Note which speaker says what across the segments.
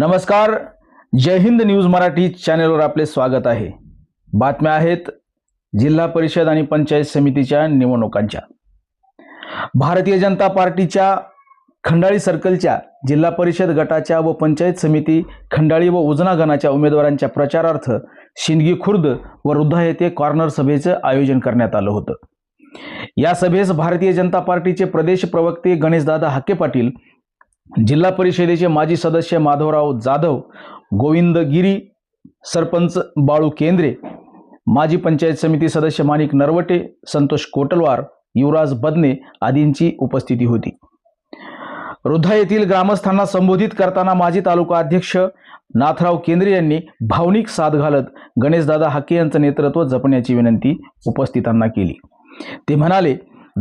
Speaker 1: नमस्कार. जय हिंद न्यूज मराठी चॅनेलवर आपले स्वागत आहे. बातम्या आहेत जिल्हा परिषद आणि पंचायत समितीच्या निवडणुकांच्या. भारतीय जनता पार्टीच्या खंडाळी सर्कलच्या जिल्हा परिषद गटाच्या व पंचायत समिती खंडाळी व उजना गणाच्या उमेदवारांच्या प्रचारार्थ शिंदगी खुर्द व रुद्धा येथे कॉर्नर सभेचं आयोजन करण्यात आलं होतं. या सभेस भारतीय जनता पार्टीचे प्रदेश प्रवक्ते गणेशदादा हाके पाटील जिल्हा परिषदेचे माजी सदस्य माधवराव जाधव गोविंद गिरी सरपंच बाळू केंद्रे माजी पंचायत समिती सदस्य माणिक नरवटे संतोष कोटलवार युवराज बदने आदींची उपस्थिती होती. रुद्धा येथील ग्रामस्थांना संबोधित करताना माजी तालुका अध्यक्ष नाथराव केंद्रे यांनी भावनिक साथ घालत गणेशदादा हाके यांचं नेतृत्व जपण्याची विनंती उपस्थितांना केली. ते म्हणाले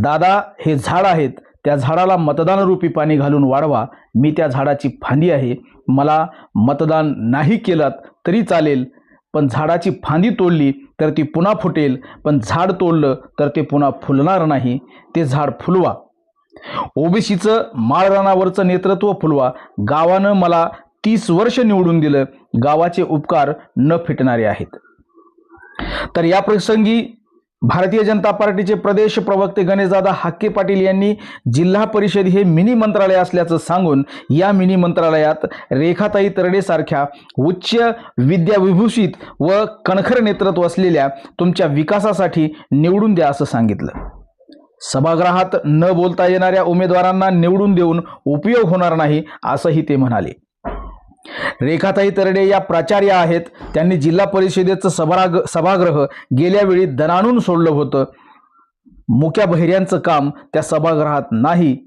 Speaker 1: दादा हे झाड आहेत. त्या झाडाला मतदानरूपी पाणी घालून वाढवा. मी त्या झाडाची फांदी आहे. मला मतदान नाही केलं तरी चालेल. पण झाडाची फांदी तोडली तर ती पुन्हा फुटेल. पण झाड तोडलं तर ते पुन्हा फुलणार नाही. ते झाड फुलवा. ओबीसीचं माळरानावरचं नेतृत्व फुलवा. गावानं मला तीस वर्ष निवडून दिलं. गावाचे उपकार न फिटणारे आहेत. तर या प्रसंगी भारतीय जनता पार्टीचे प्रदेश प्रवक्ते गणेशदादा हाके पाटील यांनी जिल्हा परिषद हे मिनी मंत्रालय असल्याचं सांगून या मिनी मंत्रालयात रेखाताई तरडेसारख्या उच्च विद्याविभूषित व कणखर नेतृत्व असलेल्या तुमच्या विकासासाठी निवडून द्या असं सांगितलं. सभागृहात न बोलता येणाऱ्या उमेदवारांना निवडून देऊन उपयोग होणार नाही असंही ते म्हणाले. रेखाताई तरडे या प्राचार्य आहेत. त्यांनी जिल्हा परिषदेचं सभाग सभागृह गेल्या वेळी दणाणून सोडलं होतं. मुक्या बहिऱ्यांचं काम त्या सभागृहात नाही.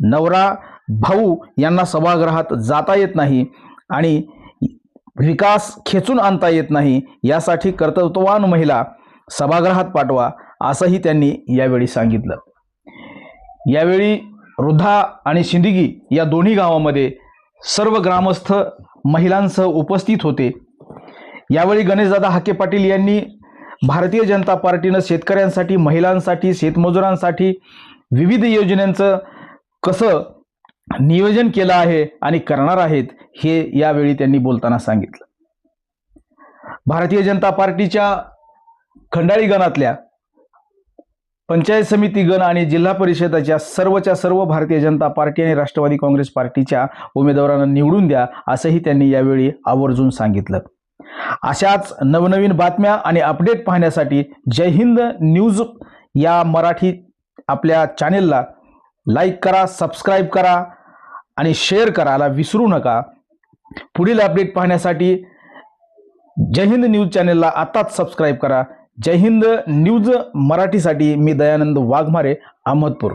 Speaker 1: नवरा भाऊ यांना सभागृहात जाता येत नाही आणि विकास खेचून आणता येत नाही यासाठी कर्तृत्ववान महिला सभागृहात पाठवा असंही त्यांनी यावेळी सांगितलं. यावेळी वृद्धा आणि शिंदगी या दोन्ही गावामध्ये सर्व ग्रामस्थ महिलांसह उपस्थित होते. यावेळी गणेशदादा हाके पाटील यांनी भारतीय जनता पार्टीनं शेतकऱ्यांसाठी महिलांसाठी शेतमजुरांसाठी विविध योजनांचं कसं नियोजन केलं आहे आणि करणार आहेत हे यावेळी त्यांनी बोलताना सांगितलं. भारतीय जनता पार्टीच्या खंडाळी गणातल्या पंचायत समिती गण आणि जिल्हा परिषदाच्या सर्वच्या सर्व भारतीय जनता पार्टी आणि राष्ट्रवादी काँग्रेस पार्टीच्या उमेदवारांना निवडून द्या असंही त्यांनी यावेळी आवर्जून सांगितलं. अशाच नवनवीन बातम्या आणि अपडेट पाहण्यासाठी जय हिंद न्यूज या मराठी आपल्या चॅनेलला लाईक करा सबस्क्राईब करा आणि शेअर करायला विसरू नका. पुढील अपडेट पाहण्यासाठी जय हिंद न्यूज चॅनेलला आत्ताच सबस्क्राईब करा. जय हिंद न्यूज मराठीसाठी मी दयानंद वाघमारे अहमदपूर.